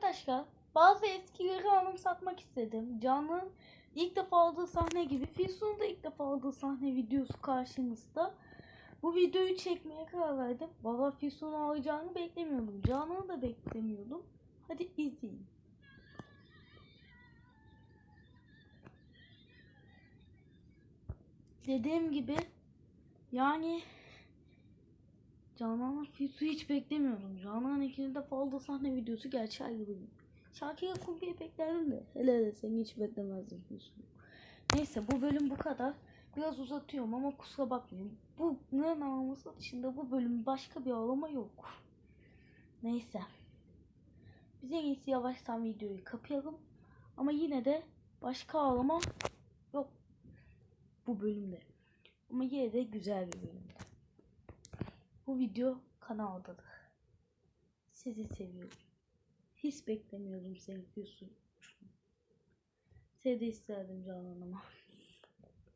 arkadaşlar bazı eskileri anımsatmak istedim. Can'ın ilk defa aldığı sahne gibi Füsun'un da ilk defa aldığı sahne videosu karşınızda. Bu videoyu çekmeye karar verdim. Valla Füsun'u alacağını beklemiyordum. Can'ı da beklemiyordum. Hadi izleyin. Dediğim gibi yani Canan'ın Füsun'u hiç beklemiyordum. Canan'ın ikinci defa aldığı sahne videosu gerçeği gibi. Şakir'e Kumpi'yi beklerdim de. Hele hele seni hiç beklemezdim Füsun. Neyse bu bölüm bu kadar. Biraz uzatıyorum ama kusura bakmayın. Bunların ağlaması dışında bu bölüm başka bir ağlama yok. Neyse. Biz en iyisi yavaştan videoyu kapayalım. Ama yine de başka ağlama yok bu bölümde. Ama yine de güzel bir bölümde. Bu video kanaldadır. Sizi seviyorum. Hiç beklemiyordum seni Füsun. Seni de isterdim Canan ama.